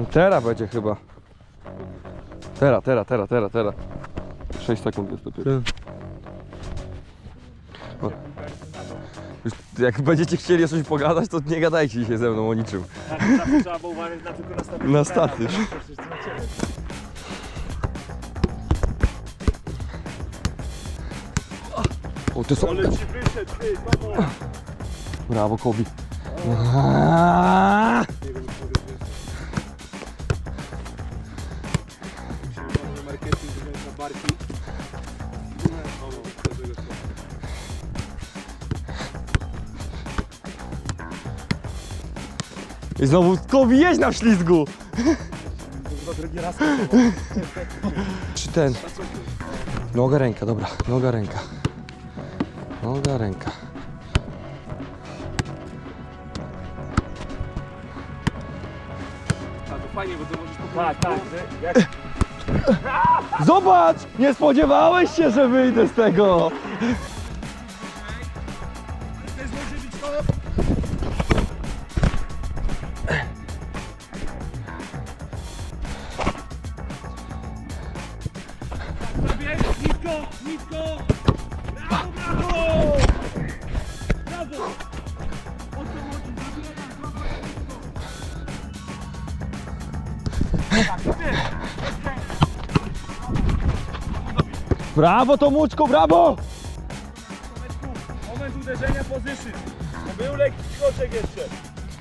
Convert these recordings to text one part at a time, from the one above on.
No Teraz będzie chyba. Teraz, teraz, teraz, teraz, teraz. 6 sekund jest dopiero. O. Już Jak będziecie chcieli o coś pogadać, to nie gadajcie się ze mną o niczym. Czasem trzeba było uważać na tylko na statyw. Na statyw. O, to są... Ale ci wyszedł, ty? Brawo, Kobi. Aaaa! Na barki. I znowu Kobi jeźdź na ślizgu! Chyba drugi raz. Czy ten? Noga, ręka, dobra. Noga, ręka. Noga, ręka. Tak, to fajnie, bo to możesz Tak, tak. Jak Zobacz! Nie spodziewałeś się, że wyjdę z tego! nisko, nisko! Brawo, brawo! Brawo! Brawo, Tomuczku, brawo! Moment uderzenia pozycji. To był lekki skoczek jeszcze.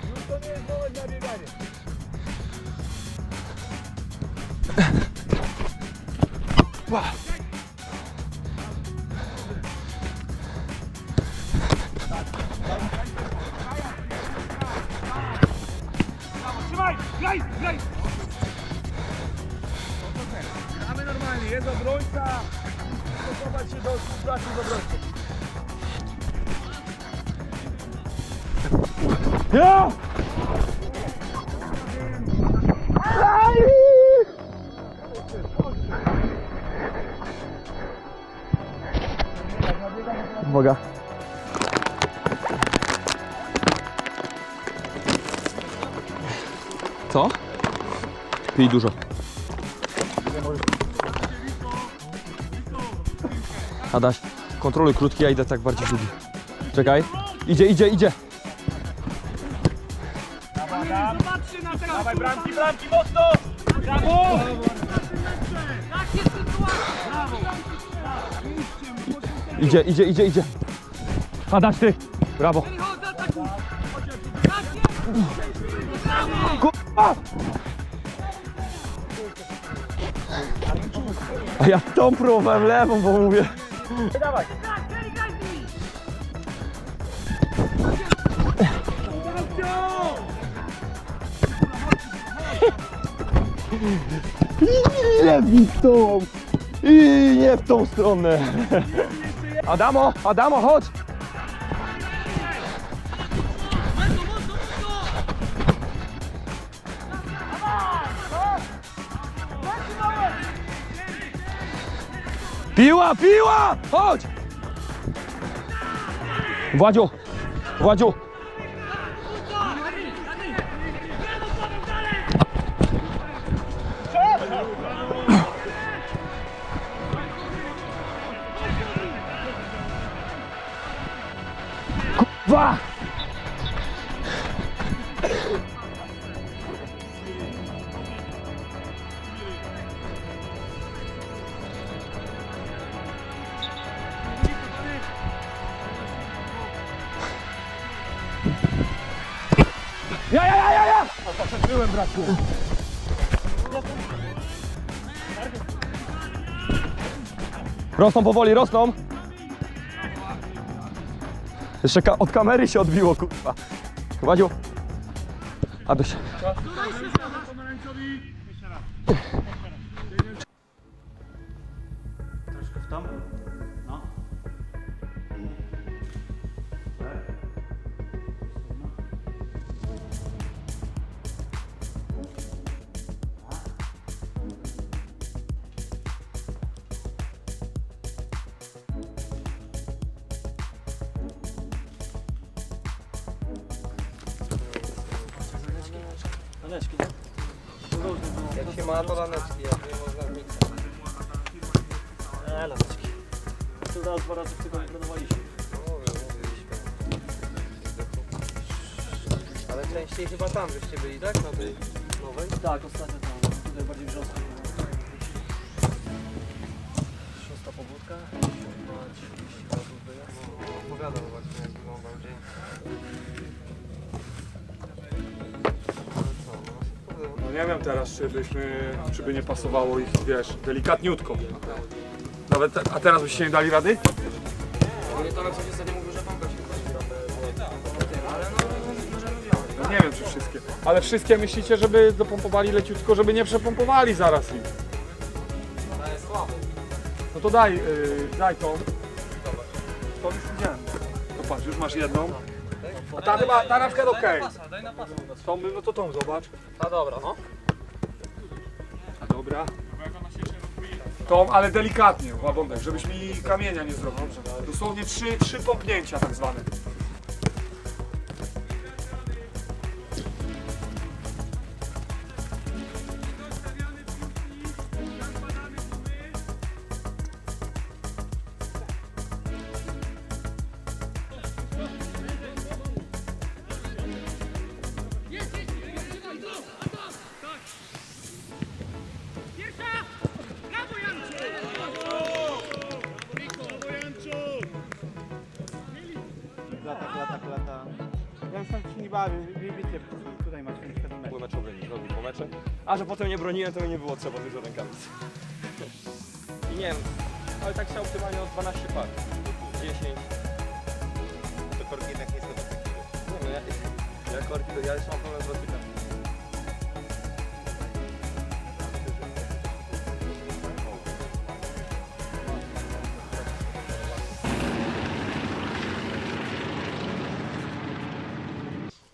Już to nie jest moment na bieganie. Trzymaj! Współpracy z obrońcą. Ja! Uwaga. Co? Pij dużo. Adaś, kontroluj krótki, ja idę tak bardziej długi. Czekaj. Idzie, idzie, idzie. Zobaczcie na teraz! Dawaj bramki, bramki, mocno! Brawo! Idzie, idzie, idzie, idzie. Adaś, ty. Brawo. Kurwa! A ja tą próbowałem lewą, bo mówię. Dawaj! Nie w tą! I nie w tą stronę. Adamo, Adamo, chodź! Piła, piła! Chodź! Władziu, Władziu! Dwa! Byłem braku. Rosną powoli, rosną. Jeszcze ka- od kamery się odbiło, kurwa. Jeszcze raz. Troszkę w tom? Zaneczki, no. Jak się ma to laneczki, jak nie można mieć. Eee, laseczki. To raz, dwa razy w tygodniu trenowaliśmy. Ale częściej chyba tam żeście byli, tak? Na tej nowej? Tak, ostatnio tam. Tutaj bardziej wrząsko. Szósta pobudka. Siódma, 30 metrów wyjazd. Opowiadam właśnie jak wyglądał dzień. Nie wiem teraz, czy byśmy, czy by nie pasowało ich, wiesz, delikatniutko. Nawet, a teraz byście nie dali rady? Nie to na co ostatnio mówił, że pompa się Ale no, możemy wziąć. No nie wiem, czy wszystkie. Ale wszystkie myślicie, żeby dopompowali leciutko, żeby nie przepompowali zaraz ich. To jest słabo. No to daj, yy, daj tą. To już widziałem. To patrz, już masz jedną. A ta chyba, ta na przykład okej. Daj na pasa. Tą, by- no to tą zobacz. A dobra, no. A dobra. Tą, ale delikatnie, łabądek, żebyś mi kamienia nie zrobił. Dosłownie trzy, trzy pompnięcia tak zwane. Lata, lata, lata. Ja już tam się nie bawię, wi- wiecie, tutaj macie ten świadomość. Były meczowe, robił po mecze. A że potem nie broniłem, to mi nie było trzeba dużo rękawic. I nie wiem, ale tak się optymalnie od 12 par. 10. To korki jednak nie są takiego. Nie wiem, ja, ja korki, to ja jeszcze mam problem z odbytem.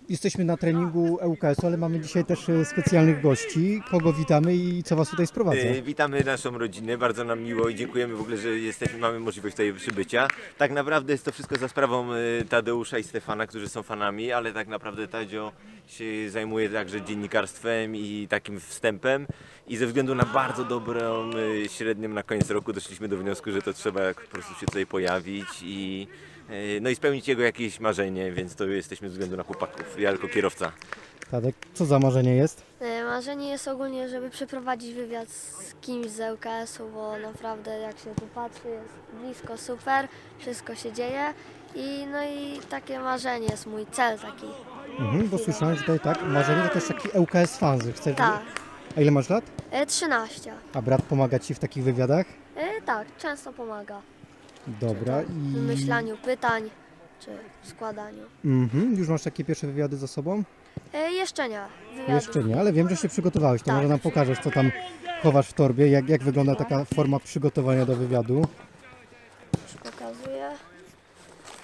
Jesteśmy na treningu ŁKS, ale mamy dzisiaj też e, specjalnych gości. Kogo witamy i co Was tutaj sprowadza? E, Witamy naszą rodzinę, bardzo nam miło i dziękujemy w ogóle, że jesteśmy, mamy możliwość tutaj przybycia. Tak naprawdę jest to wszystko za sprawą e, Tadeusza i Stefana, którzy są fanami, ale tak naprawdę Tadzio się zajmuje także dziennikarstwem i takim wstępem i ze względu na bardzo dobrą e, średnią na koniec roku doszliśmy do wniosku, że to trzeba po prostu się tutaj pojawić i e, no i spełnić jego jakieś marzenie, więc to jesteśmy ze względu na chłopaków, ja jako kierowca. Tadek, co za marzenie jest? E, Marzenie jest ogólnie, żeby przeprowadzić wywiad z kimś z ŁKS-u, bo naprawdę jak się tu patrzy, jest blisko, super, wszystko się dzieje i no i takie marzenie jest mój cel taki. Mhm, bo słyszałem, że tutaj tak, marzenie to też taki ŁKS fan, że chcesz... Tak, A ile masz lat? e, 13. A brat pomaga Ci w takich wywiadach? E, Tak, często pomaga Dobra w i... wymyślaniu pytań czy składaniu. Mhm, już masz takie pierwsze wywiady za sobą? E, Jeszcze nie, wywiadu. Jeszcze nie, ale wiem, że się przygotowałeś, to Tak. może nam pokażesz, co tam chowasz w torbie, jak, jak wygląda taka forma przygotowania do wywiadu. Już pokazuję.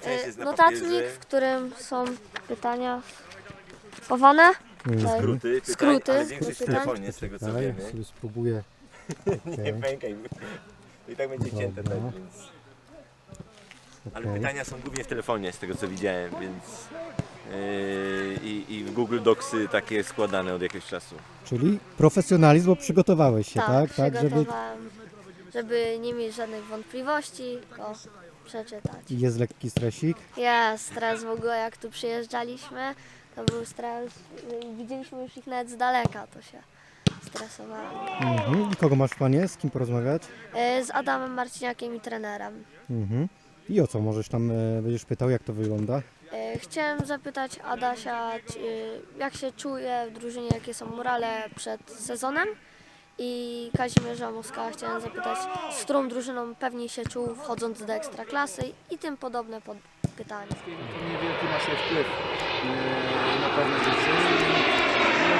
Część E, jest na Notatnik, papierze. w którym są pytania chowane. Skróty, pytań, Skróty ale większość w pytań. telefonie z tego co Dalej, wiemy. sobie spróbuję. Nie Okej, pękaj. I tak będzie cięte, tak Dobra. więc. Ale okej. pytania są głównie w telefonie, z tego co widziałem, więc. Yy, i, I w Google Docsy takie składane od jakiegoś czasu. Czyli profesjonalizm, bo przygotowałeś się, tak? Tak, żeby przygotowałem, żeby nie mieć żadnych wątpliwości, tylko przeczytać. jest lekki stresik. Jest stres w ogóle, jak tu przyjeżdżaliśmy, to był stres, widzieliśmy już ich nawet z daleka, to się stresowałem. Mhm. I kogo masz w planie? Z kim porozmawiać? Y, Z Adamem Marciniakiem i trenerem. Mhm. I o co możesz tam, e, będziesz pytał, jak to wygląda? Y, Chciałem zapytać Adasia, czy, jak się czuje w drużynie, jakie są morale przed sezonem. I Kazimierza Moskała chciałem zapytać, z którą drużyną pewniej się czuł wchodząc do ekstraklasy i tym podobne pod pytania. Niewielki ma się wpływ e, na pewne rzeczy.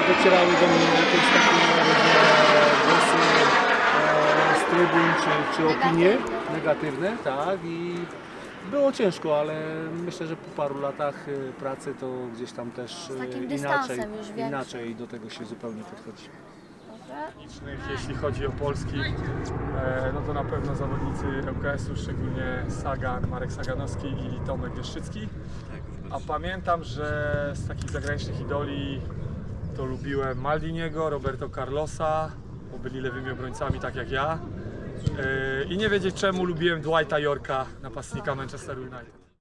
I Docierały do mnie jakieś takie głosy e, z trybun czy, czy opinie Negatywne. tak i było ciężko, ale myślę, że po paru latach e, pracy to gdzieś tam też Z inaczej, dystansem już większym. inaczej do tego się zupełnie podchodzi. Dobrze? Jeśli chodzi o Polski, e, no to na pewno zawodnicy ŁKS-u, szczególnie Sagan, Marek Saganowski i Tomek Wieszczycki. A pamiętam, że z takich zagranicznych idoli to lubiłem Maldiniego, Roberto Carlosa, bo byli lewymi obrońcami tak jak ja. Yy, I nie wiedzieć czemu lubiłem Dwighta Yorka, napastnika Manchester United.